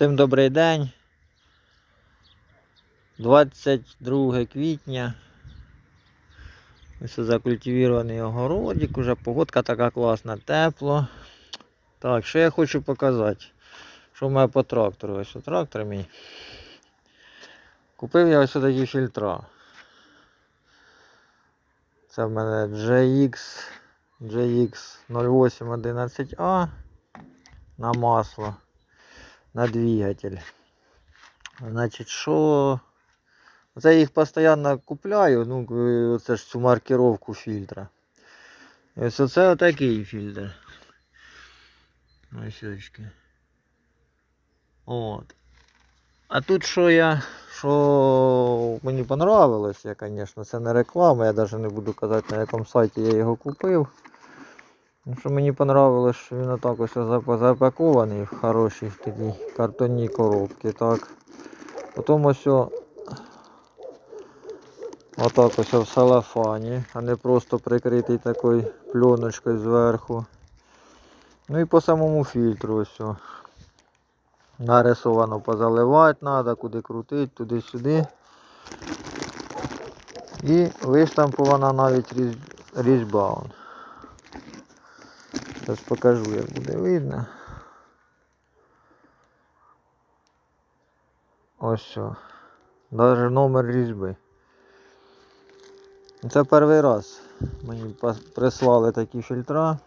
Всім добрий день. 22 квітня. Ось закультивірований огородик, уже погодка така класна, тепло. Так, що я хочу показати? Що в мене по трактору? Ось трактор мій. Купив я ось такі фільтра. Це в мене GX, GX 0811A на масло на двигатель. Значить, що. Це їх постійно купляю, ну, це ж цю маркировку фільтра. І ось оце отакий фільтр. Ось очки. От. А тут що я, що мені понравилось, я, звісно, це не реклама, я навіть не буду казати на якому сайті я його купив. Ну, Що мені понравилось, що він отак ось запакований в хорошій такій картонній коробці. Так. Потім ось отак ось в салафані, а не просто прикритий такою пленочкою зверху. Ну і по самому фільтру ось. Нарисовано позаливати треба, куди крутити, туди-сюди. І виштампована навіть різ... різьба. Зараз покажу, як буде видно. Ось що. Даже номер різьби. Це перший раз мені прислали такі фільтра.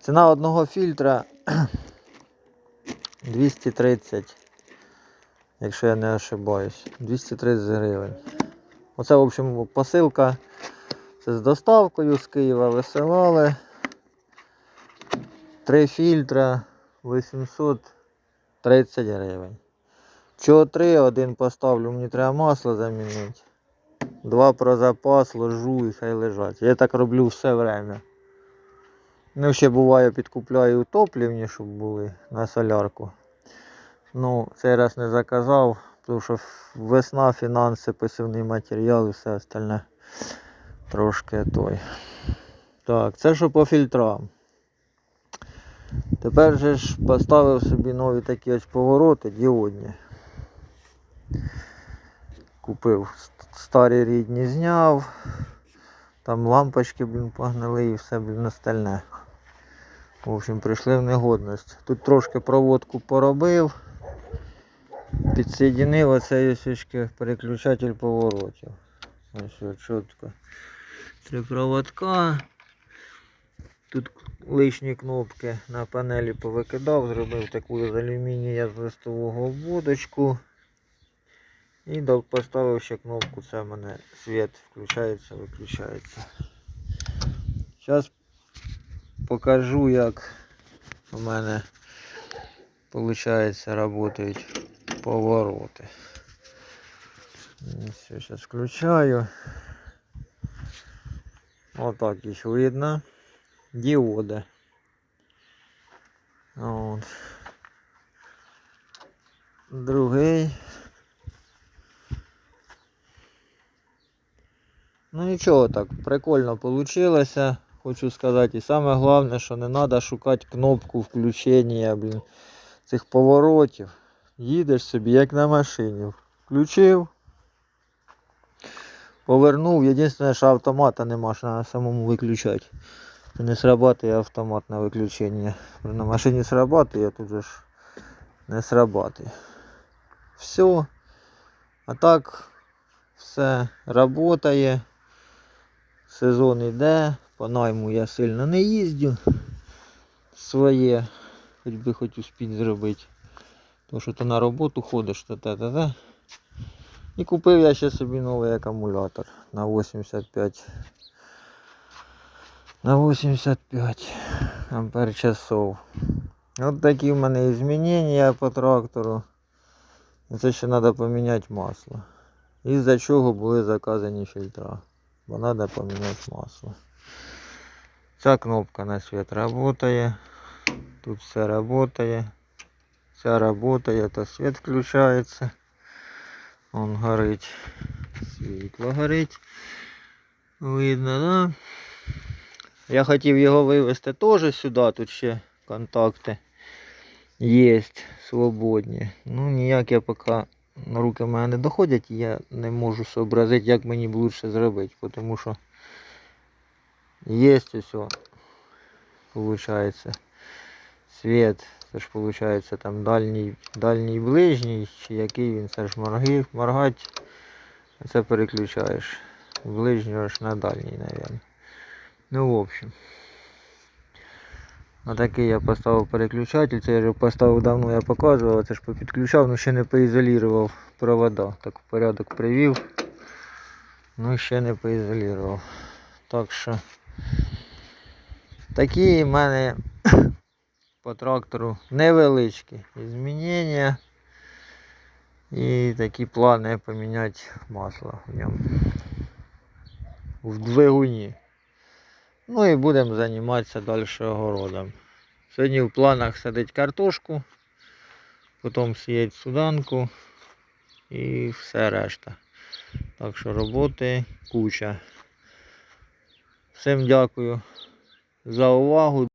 Ціна одного фільтра 230, якщо я не ошибаюсь. 230 гривень. Оце, в общем, посилка. Це з доставкою з Києва висилали. Три фільтра 830 гривень. Чого три, один поставлю, мені треба масло замінити. Два про запас, ложу і хай лежать. Я так роблю все время. Ну, ще буває підкупляю топлівні, щоб були на солярку. Ну, цей раз не заказав, тому що весна, фінанси, посівний матеріал і все остальне трошки той. Так, це що по фільтрам. Тепер же ж поставив собі нові такі ось повороти діодні. Купив ст- старі рідні зняв. Там лампочки, блін, погнили і все, блін, остальне. В общем, прийшли в негодність. Тут трошки проводку поробив. Підсоєдинив оцей ось переключатель поворотів. Ось чітко. Три проводка. Тут лишні кнопки на панелі повикидав, зробив таку з алюмінія з листового обводочку. І поставив ще кнопку, це в мене світ включається, виключається. Зараз покажу, як у мене виходить працюють повороти. Все, зараз включаю. Отак їх видно. Діоди. От. Другий. Ну нічого так, прикольно получилося. Хочу сказати. І саме головне, що не треба шукати кнопку включення, блін, цих поворотів. Їдеш собі, як на машині. Включив. Повернув. Єдине, що автомата нема, що треба самому виключати. Не срабатує автомат на виключення. На машині срабатує, а тут же не срабатує. Все. А так все працює. Сезон іде, по найму я сильно не їздю. Своє, хоч би хоч успіть зробити. Тому що то на роботу ходиш, то те, те, те. І купив я ще собі новий акумулятор на 85. На 85 ампер часов. От такі в мене змінення по трактору. І Це ще треба поміняти масло. Із-за чого були заказані фільтра. Бо треба поміняти масло. Ця кнопка на світ працює. Тут все працює. Ця працює, то світ включається. Он горить. Світло горить. Видно, да? Я хотів його вивезти теж сюди, тут ще контакти. Єсть свободні. Ну ніяк я поки на руки мене не доходять, я не можу зобразити, як мені б лучше зробити, тому що є ось, виходить, світ, це ж виходить там дальній, дальній ближній, чи який він, це ж морги, моргать, це переключаєш. Ближній аж на дальній, мабуть. Ну, в общем. Отакий я поставив переключатель, це я вже поставив давно, я показував, це ж попідключав, ну ще не поізолірував провода. Так в порядок привів. Ну ще не поізолірував. Так що такі в мене по трактору невеличкі змінення. І такі плани поміняти масло в ньому. В двигуні. Ну і будемо займатися далі огородом. Сьогодні в планах садити картошку, потім сіяти суданку і все решта. Так що роботи куча. Всім дякую за увагу.